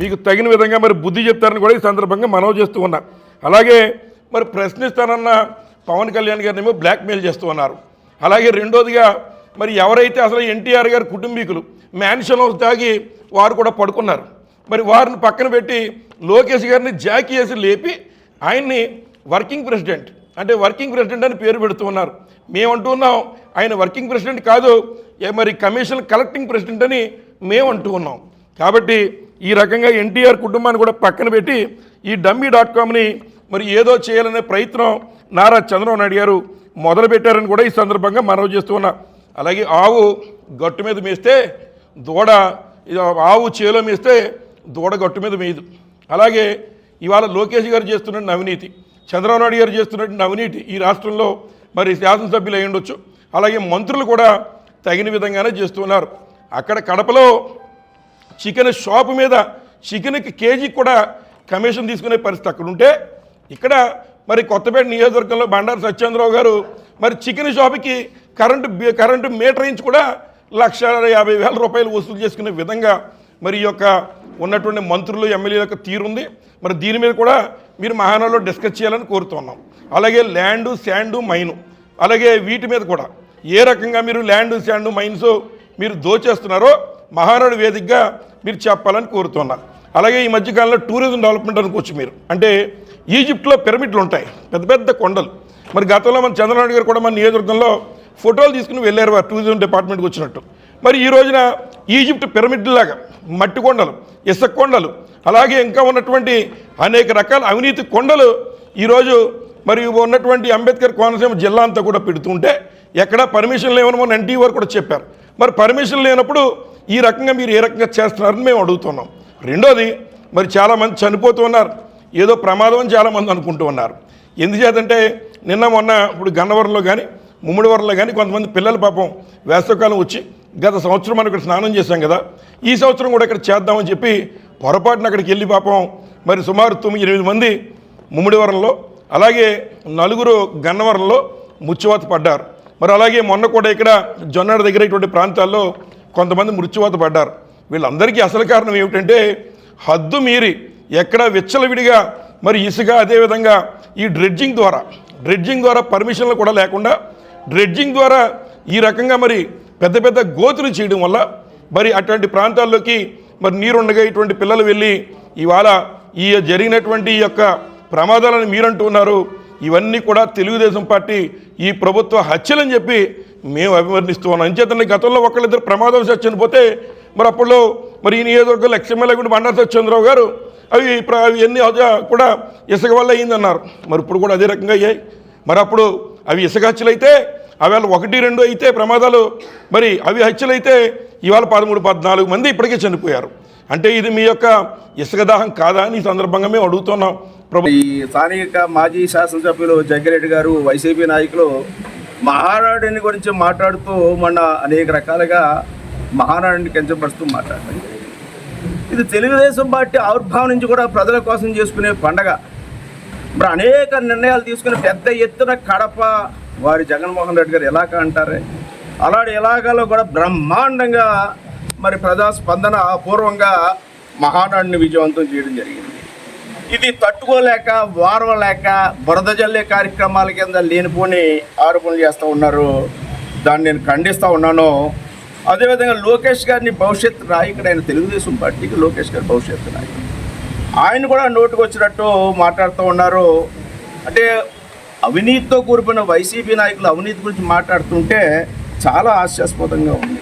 మీకు తగిన విధంగా మరి బుద్ధి చెప్తారని కూడా ఈ సందర్భంగా మనవి చేస్తూ ఉన్నా. అలాగే మరి ప్రశ్నిస్తానన్న పవన్ కళ్యాణ్ గారిని ఏమో బ్లాక్మెయిల్ చేస్తూ ఉన్నారు. అలాగే రెండోదిగా మరి ఎవరైతే అసలు ఎన్టీఆర్ గారి కుటుంబీకులు మ్యాన్షన్లో తాగి వారు కూడా పడుకున్నారు. మరి వారిని పక్కన పెట్టి లోకేష్ గారిని జాకీ వేసి లేపి ఆయన్ని వర్కింగ్ ప్రెసిడెంట్ అంటే వర్కింగ్ ప్రెసిడెంట్ అని పేరు పెడుతూ ఉన్నారు. మేమంటున్నాం ఆయన వర్కింగ్ ప్రెసిడెంట్ కాదు మరి కమిషన్ కలెక్టింగ్ ప్రెసిడెంట్ అని మేము అంటూ ఉన్నాం. కాబట్టి ఈ రకంగా ఎన్టీఆర్ కుటుంబాన్ని కూడా పక్కన పెట్టి ఈ డమ్మీ డాట్ కామ్ని మరి ఏదో చేయాలనే ప్రయత్నం నారా చంద్రబాబు నాయుడు గారు మొదలుపెట్టారని కూడా ఈ సందర్భంగా మనవి చేస్తూ ఉన్నా. అలాగే ఆవు గట్టు మీద మేస్తే దూడ ఆవు చేలో మేస్తే దూడ గట్టు మీద మేయదు. అలాగే ఇవాళ లోకేష్ గారు చేస్తున్న అవినీతి చంద్రబాబు నాయుడు గారు చేస్తున్నటువంటి అవినీతి ఈ రాష్ట్రంలో మరి శాసనసభ్యులు అయి ఉండొచ్చు. అలాగే మంత్రులు కూడా తగిన విధంగానే చేస్తున్నారు అక్కడ కడపలో చికెన్ షాపు మీద చికెన్కి కేజీ కూడా కమిషన్ తీసుకునే పరిస్థితి అక్కడ ఉంటే ఇక్కడ మరి కొత్తపేట నియోజకవర్గంలో బండారు సత్యేంద్రరావు గారు మరి చికెన్ షాపుకి కరెంటు కరెంటు మీటర్ ఇంచ్ కూడా లక్ష యాభై వేల రూపాయలు వసూలు చేసుకునే విధంగా మరి ఈ యొక్క ఉన్నటువంటి మంత్రులు ఎమ్మెల్యేల యొక్క తీరుంది మరి దీని మీద కూడా మీరు మహానాడులో డిస్కస్ చేయాలని కోరుతున్నాం అలాగే ల్యాండు శాండు మైను. అలాగే వీటి మీద కూడా ఏ రకంగా మీరు ల్యాండ్ శాండ్ మైన్స్ మీరు దోచేస్తున్నారో మహానాడు వేదికగా మీరు చెప్పాలని కోరుతున్నా. అలాగే ఈ మధ్యకాలంలో టూరిజం డెవలప్మెంట్ అనుకోవచ్చు మీరు. అంటే ఈజిప్ట్లో పిరమిడ్లు ఉంటాయి. పెద్ద పెద్ద కొండలు. మరి గతంలో మన చంద్రబాబు గారు కూడా మన నియోజకవర్గంలో ఫోటోలు తీసుకుని వెళ్ళారు వారు టూరిజం డిపార్ట్మెంట్కి వచ్చినట్టు. మరి ఈ రోజున ఈజిప్ట్ పిరమిడ్లాగా మట్టి కొండలు ఇసుక కొండలు అలాగే ఇంకా ఉన్నటువంటి అనేక రకాల అవినీతి కొండలు ఈరోజు మరి ఉన్నటువంటి అంబేద్కర్ కోనసీమ జిల్లా అంతా కూడా పెడుతుంటే ఎక్కడ పర్మిషన్ లేవని మన ఎన్టీ వారు కూడా చెప్పారు. మరి పర్మిషన్ లేనప్పుడు ఈ రకంగా మీరు ఏ రకంగా చేస్తున్నారని మేము అడుగుతున్నాం. రెండోది మరి చాలామంది చనిపోతూ ఉన్నారు. ఏదో ప్రమాదం అని చాలామంది అనుకుంటూ ఉన్నారు. ఎందుచేతంటే నిన్న మొన్న ఇప్పుడు గన్నవరంలో కానీ ముమ్మడివరంలో కానీ కొంతమంది పిల్లల పాపం వేసవకాలం వచ్చి గత సంవత్సరం మనం ఇక్కడ స్నానం చేశాం కదా ఈ సంవత్సరం కూడా ఇక్కడ చేద్దామని చెప్పి పొరపాటున అక్కడికి వెళ్ళి పాపం మరి సుమారు తొమ్మిది ఎనిమిది మంది ముమ్మడివరంలో అలాగే నలుగురు గన్నవరంలో ముచ్చువాత పడ్డారు. మరి అలాగే మొన్న కూడా ఇక్కడ జొన్నడ దగ్గర ఇటువంటి ప్రాంతాల్లో కొంతమంది మృత్యువాత పడ్డారు. వీళ్ళందరికీ అసలు కారణం ఏమిటంటే హద్దు మీరి ఎక్కడ విచ్చలవిడిగా మరి ఇసుక అదేవిధంగా ఈ డ్రెడ్జింగ్ ద్వారా డ్రెడ్జింగ్ ద్వారా పర్మిషన్లు కూడా లేకుండా డ్రెడ్జింగ్ ద్వారా ఈ రకంగా మరి పెద్ద పెద్ద గోతులు చేయడం వల్ల మరి అటువంటి ప్రాంతాల్లోకి మరి నీరుండగా ఇటువంటి పిల్లలు వెళ్ళి ఇవాళ ఈ జరిగినటువంటి ఈ యొక్క ప్రమాదాలను మీరంటున్నారు ఇవన్నీ కూడా తెలుగుదేశం పార్టీ ఈ ప్రభుత్వ హత్యలని చెప్పి మేము అభివర్ణిస్తూ ఉన్నాం అంచేతనే గతంలో ఒకళ్ళిద్దరు ప్రమాదవశాత్తు చనిపోతే మరి అప్పుడు మరి ఈ నియోజకవర్గంలో ఎక్స్ఎమ్మెల్యే కూడా బండారు సత్యేంద్రరావు గారు అవి అవి ఎన్ని కూడా ఇసుక వల్ల అయిందన్నారు. మరి ఇప్పుడు కూడా అదే రకంగా అయ్యాయి. మరి అప్పుడు అవి ఇసుక హత్యలు అయితే అవేళ ఒకటి రెండు అయితే ప్రమాదాలు మరి అవి హత్యలు అయితే ఇవాళ పదమూడు పద్నాలుగు మంది ఇప్పటికే చనిపోయారు. అంటే ఇది మీ యొక్క ఇసుక దాహం కాదా అని ఈ సందర్భంగా మేము అడుగుతున్నాం. ప్రభు ఈ స్థానిక మాజీ శాసనసభ్యులు జగ్గిరెడ్డి గారు వైసీపీ నాయకులు మహానాడుని గురించి మాట్లాడుతూ మొన్న అనేక రకాలుగా మహానాడుని కించపరుస్తూ మాట్లాడారు ఇది తెలుగుదేశం పార్టీ ఆవిర్భావం నుంచి కూడా ప్రజల కోసం చేసుకునే పండగ. మరి అనేక నిర్ణయాలు తీసుకుని పెద్ద ఎత్తున కడప వారి జగన్మోహన్ రెడ్డి గారు ఎలాగ అంటారే? అలాంటి ఎలాగలో కూడా బ్రహ్మాండంగా మరి ప్రజాస్పందన అపూర్వంగా పూర్వంగా విజయవంతం చేయడం జరిగింది. ఇది తట్టుకోలేక వారవలేక బురద జల్లే కార్యక్రమాల కింద లేనిపోని ఆరోపణలు చేస్తూ ఉన్నారు. దాన్ని నేను ఖండిస్తూ ఉన్నాను. అదేవిధంగా లోకేష్ గారిని భవిష్యత్ నాయకుడు ఆయన తెలుగుదేశం పార్టీకి లోకేష్ గారి భవిష్యత్తు నాయకుడు. ఆయన కూడా నోటుకు వచ్చినట్టు మాట్లాడుతూ ఉన్నారు. అంటే అవినీతితో కూడిపోయిన వైసీపీ నాయకులు అవినీతి గురించి మాట్లాడుతుంటే చాలా హాస్యాస్పదంగా ఉంది.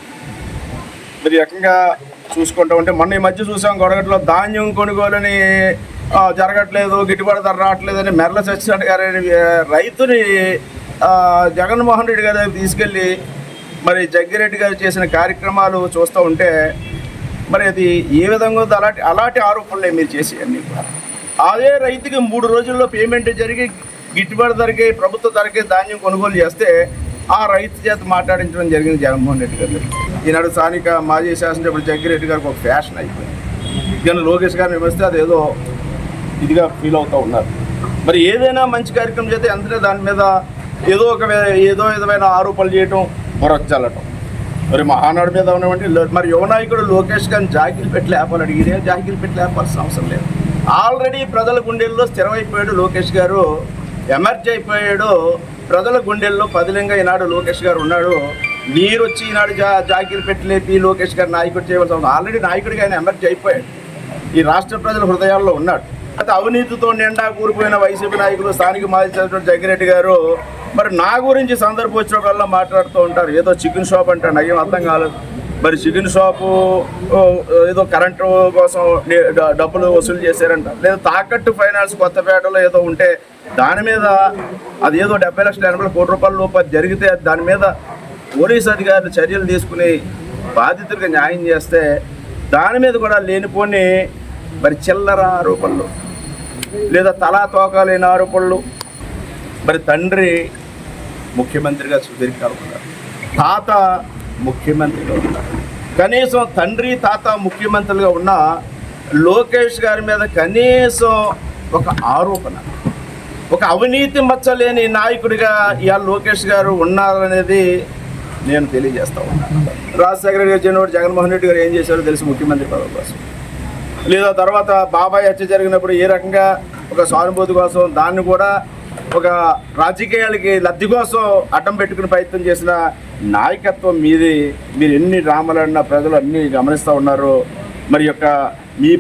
మరి రకంగా చూసుకుంటూ ఉంటే మొన్న ఈ మధ్య చూసాం గొడగట్లో ధాన్యం కొనుగోలని జరగట్లేదు గిట్టుబాటు ధర రావట్లేదని మెర్ల సత్యనారాయణ గారు రైతుని జగన్మోహన్ రెడ్డి గారి దగ్గరికి తీసుకెళ్ళి మరి జగ్గిరెడ్డి గారు చేసిన కార్యక్రమాలు చూస్తూ ఉంటే మరి అది ఏ విధంగా ఉందో అలాంటి అలాంటి ఆరోపణలే మీరు చేసి అన్ని అదే రైతుకి మూడు రోజుల్లో పేమెంట్ జరిగి గిట్టుబాటు ధరకి ప్రభుత్వ ధరకి ధాన్యం కొనుగోలు చేస్తే ఆ రైతు చేత మాట్లాడించడం జరిగింది జగన్మోహన్ రెడ్డి గారు. ఈనాడు స్థానిక మాజీ శాసనసభ్యుడు జగ్గిరెడ్డి గారికి ఒక ఫ్యాషన్ అయిపోయింది. కానీ లోకేష్ గారిని వస్తే అదేదో ఇదిగా ఫీల్ అవుతూ ఉన్నారు. మరి ఏదైనా మంచి కార్యక్రమం చేస్తే వెంటనే దాని మీద ఏదో ఒక వే- ఏదో విధమైన ఆరోపణలు చేయటం బురద చల్లటం. మరి మహానాడు మీద ఉన్నవంటి మరి యువ నాయకుడు లోకేష్ గారిని జాకిలు పెట్టి లేపాలని ఇదేం జాకిలు పెట్టి లేపాల్సిన అవసరం లేదు. ఆల్రెడీ ప్రజల గుండెల్లో స్థిరమైపోయాడు లోకేష్ గారు. ఎమర్జీ అయిపోయాడు. ప్రజల గుండెల్లో పదిలంగా ఈనాడు లోకేష్ గారు ఉన్నాడు. మీరు వచ్చి ఈనాడు జా జాకిలు పెట్టలేపి లోకేష్ గారు నాయకుడు చేయవలసిన ఆల్రెడీ నాయకుడిగా ఆయన ఎమర్జీ అయిపోయాడు. ఈ రాష్ట్ర ప్రజల హృదయాల్లో ఉన్నాడు. అయితే అవినీతితో నిండా కూలిపోయిన వైసీపీ నాయకులు స్థానిక మాజీ చైర్మన్ జగ్గిరెడ్డి గారు మరి నా గురించి సందర్భం వచ్చినప్పుడల్లా మాట్లాడుతూ ఉంటారు. ఏదో చికెన్ షాప్ అంటే అయ్యం అర్థం కాలేదు. మరి చికెన్ షాపు ఏదో కరెంటు కోసం డబ్బులు వసూలు చేశారంట. లేదా తాకట్టు ఫైనాన్స్ కొత్తపేటలో ఏదో ఉంటే దాని మీద అది ఏదో డెబ్బై లక్షల ఎనభై కోటి రూపాయల లోపు అది జరిగితే దాని మీద పోలీస్ అధికారులు చర్యలు తీసుకుని బాధితులకు న్యాయం చేస్తే దాని మీద కూడా లేనిపోని మరి చిల్లర రూపంలో లేదా తలా తోక లేని ఆరోపణలు? మరి తండ్రి ముఖ్యమంత్రిగా సుదీర్ఘాలు ఉన్నారు. తాత ముఖ్యమంత్రిగా ఉన్నారు. కనీసం తండ్రి తాత ముఖ్యమంత్రులుగా ఉన్న లోకేష్ గారి మీద కనీసం ఒక ఆరోపణ ఒక అవినీతి మచ్చలేని నాయకుడిగా ఇవాళ లోకేష్ గారు ఉన్నారనేది నేను తెలియజేస్తా ఉన్నాను రాజశేఖర రెడ్డి వచ్చినప్పుడు జగన్మోహన్ రెడ్డి గారు ఏం చేశారో తెలుసు ముఖ్యమంత్రి పదవి కోసం. లేదా తర్వాత బాబాయ్ హత్య జరిగినప్పుడు ఏ రకంగా ఒక సానుభూతి కోసం దాన్ని కూడా ఒక రాజకీయాలకి లబ్ధి కోసం అడ్డం పెట్టుకుని ప్రయత్నం చేసిన నాయకత్వం మీది. మీరు ఎన్ని డ్రామాలన్నా ప్రజలు అన్ని గమనిస్తూ ఉన్నారు. మరి యొక్క మీ